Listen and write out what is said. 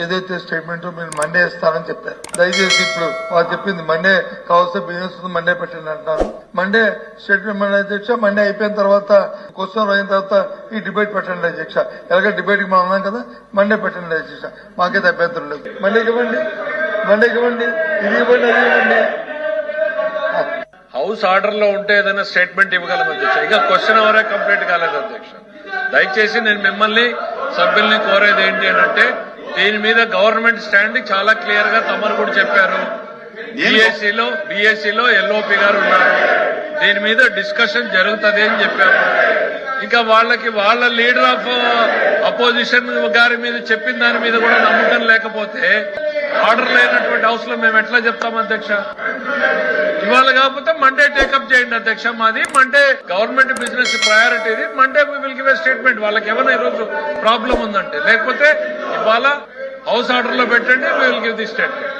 ఏదైతే స్టేట్మెంట్ మీరు మండే ఇస్తారని చెప్పారు. దయచేసి ఇప్పుడు వారు చెప్పింది మండే కావాల్సిన బిజినెస్ మండే పెట్టండి అంటున్నారు మండే స్టేట్మెంట్ మండే అధ్యక్ష మండే అయిపోయిన తర్వాత క్వశ్చన్ అయిన తర్వాత ఈ డిబేట్ పెట్టండి అధ్యక్ష. ఎలాగ డిబేట్కి మనం ఉన్నాం కదా మండే పెట్టండి అధ్యక్ష. మాకైతే అభ్యంతరం లేదు. మండే ఇవ్వండి. మండేకి ఇవ్వండి. ఇది ఇవ్వండి అది ఇవ్వండి. హౌస్ ఆర్డర్లో ఉంటే ఏదైనా స్టేట్మెంట్ ఇవ్వగలం అధ్యక్ష. ఇంకా క్వశ్చన్ అవరే కంప్లీట్ కాలేదు అధ్యక్ష. దయచేసి నేను మిమ్మల్ని సభ్యుల్ని కోరేది ఏంటి అని అంటే దీని మీద గవర్నమెంట్ స్టాండ్ చాలా క్లియర్గా తమరు కూడా చెప్పారు. బీఎస్సీలో బీఎస్సీలో ఎల్ఓపి గారు ఉన్నారు. దీని మీద డిస్కషన్ జరుగుతుంది అని చెప్పాము ఇంకా వాళ్ళకి వాళ్ళ లీడర్ ఆఫ్ అపోజిషన్ గారి మీద చెప్పిన దాని మీద కూడా నమ్మకం లేకపోతే ఆర్డర్ లేనటువంటి హౌస్లో మేము ఎట్లా చెప్తాం అధ్యక్ష? ఇవాళ కాకపోతే మండే టేకప్ చేయండి అధ్యక్ష. మాది Monday government business priority Monday will give statement వాళ్ళకి ఏమైనా ఈరోజు ప్రాబ్లం ఉందంటే. లేకపోతే ఇవాళ హౌస్ ఆర్డర్లో పెట్టండి విల్ గివ్ ది స్టేట్మెంట్